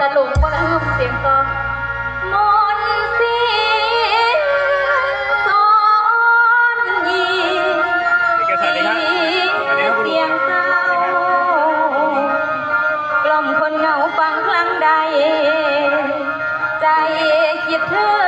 ตะลุงก็ระหึ่มเสียงกลองมนเสียงสอนยิงเสียงเศร้ากล่อมคนเหงาฟังครั้งใด ใจคิดถึง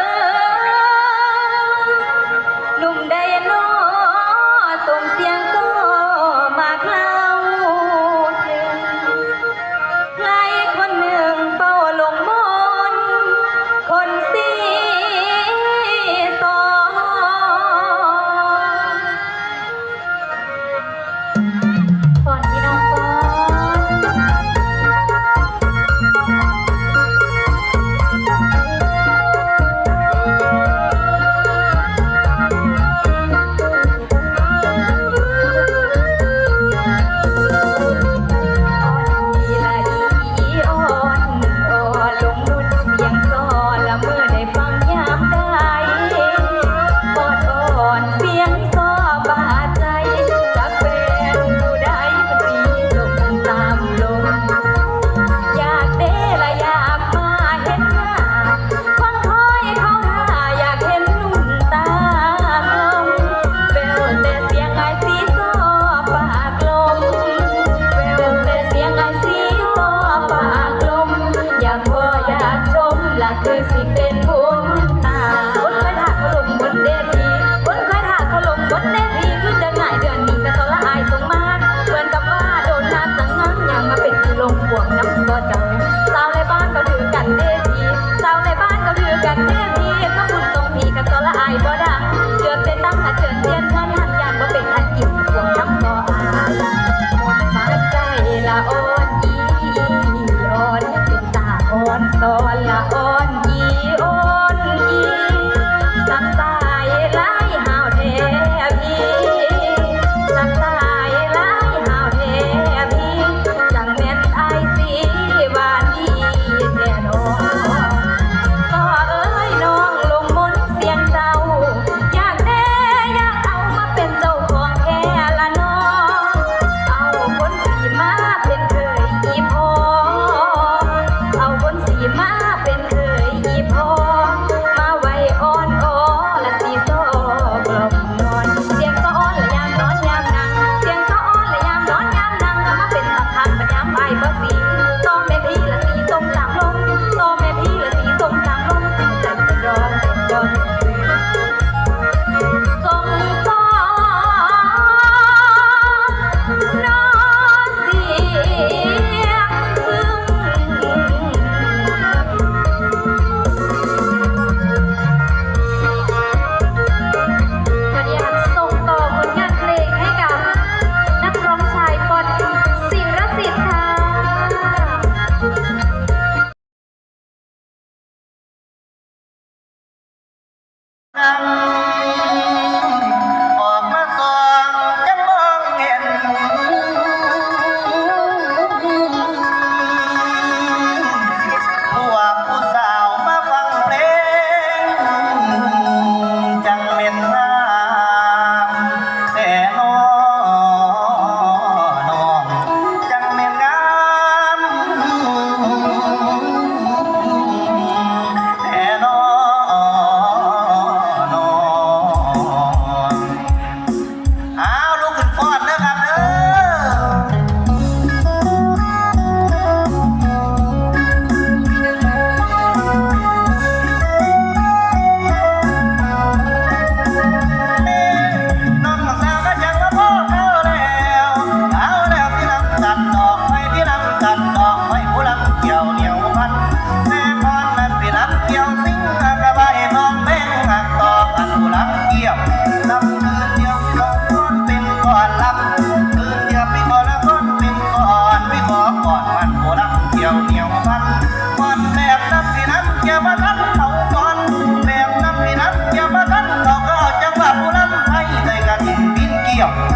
시작!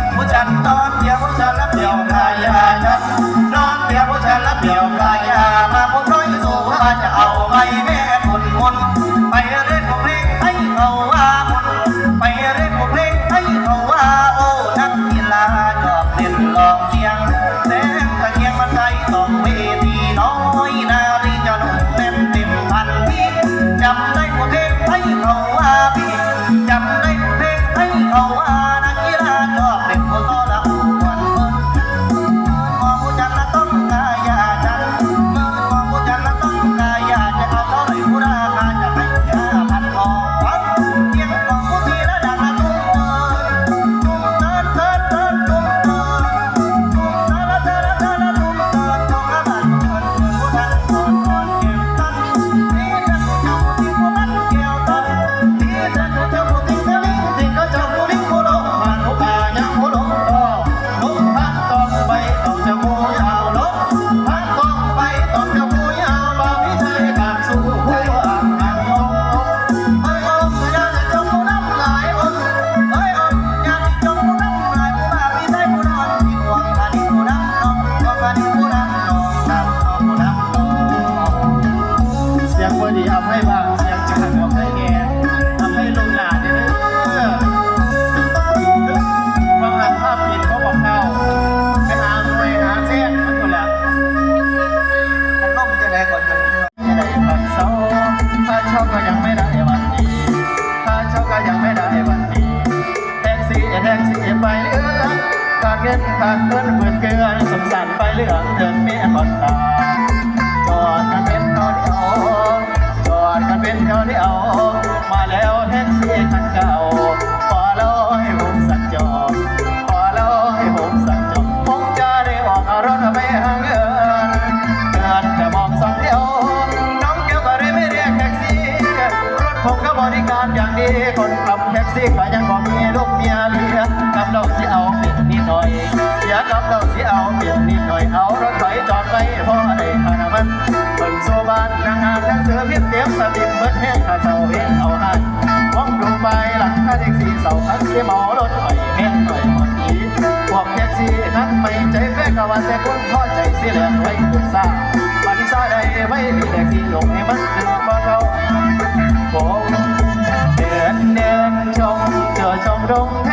นขาดเงินเปิดเกลือสงสารไปเรื่องเดินเมียคนตาจอดกันเป็นเท่าเดียวจอดกันเป็นเท่าเดียวมาแล้วแท็กซี่คันเก่าพอแล้วให้ผมสักจอดพอแล้วให้ผมสักจอดผมจะได้ออกรถไปหาเงินเกินแค่มองสองเดียวน้องเกี่ยวก็ได้ไม่เรียกแท็กซี่รถผมก็บริการอย่างดีคนขับแท็กซี่ก็ยังบอกมีลูกเมียเลี้ย ยกับเราสิเอาเปลี่ยนนิดหน่อยเอารถไฟจอดไปพ่อได้ขนาดมันเปิดโซบานนางงามนังเสือพิมพ์เตี้ยบสติมเบิดแห้งข้าเสาเห็นเอาให้นมองลงไปหลังข้าเด็กสีเสาพันเสียหมอรถไฟแห้งหน่อยหมดทีพวกแท็กซี่นั้นไม่ใจแฟกว่าแต่คนพอใจเสียเหลือไว้คุณซ่าปันซ่าใดไม่มีแท็กซี่ลงให้มันเดือดบ่เราผมเดินเดินชมเจอชมรง